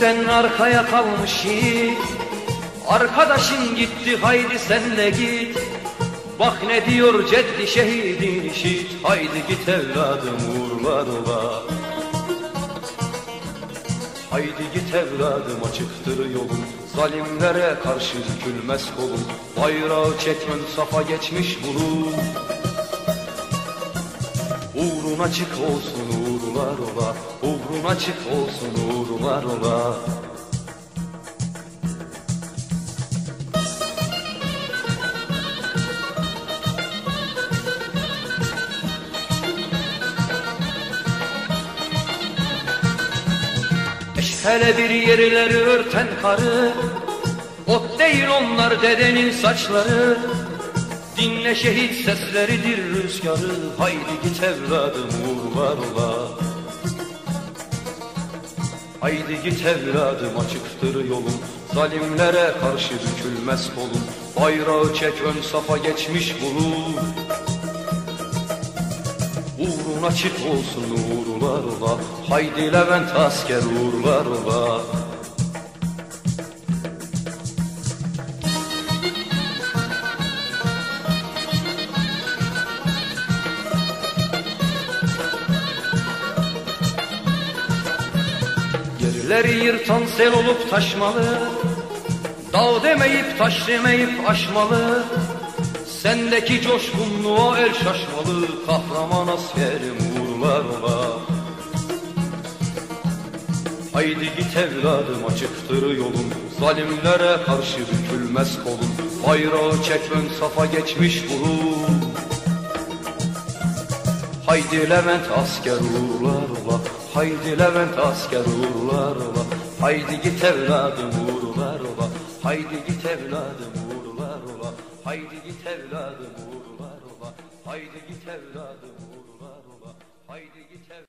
ben arkaya kalmış yiğit. Arkadaşın gitti haydi sen de git. Bak ne diyor ceddi şehidin işit. Haydi git evladım uğurlar ola. Haydi git evladım açıktır yolun. Zalimlere karşı bükülmez kolun. Bayrağı çekmen safa geçmiş bulun Uğrun açık olsun uğurlar ola Uğrun açık olsun uğurlar ola Hele bir yerleri örten karı Ot değil onlar dedenin saçları Dinle şehit sesleridir rüzgarı. Haydi git evladım uğurlar ola. Haydi git evladım açıktır yolun. Zalimlere karşı bükülmez kolun. Bayrağı çek ön safa geçmiş bulun. Uğrun açık olsun uğurlar ola. Haydi Levent asker uğurlar Yerleri yırtan sel olup taşmalı Dağ demeyip taş demeyip aşmalı Sendeki coşkunluğa el şaşmalı Kahraman askerim uğurlar ola Haydi git evladım açıktır yolun Zalimlere karşı bükülmez kolun Bayrağı çek ön safa geçmiş bulun. Haydi Levent asker uğurlar ola Haydi Levent asker uğurlar ola. Haydi git evladım uğurlar ola. Haydi git evladım uğurlar ola. Haydi git evladım uğurlar ola. Haydi git evladım uğurlar ola. Haydi git evladım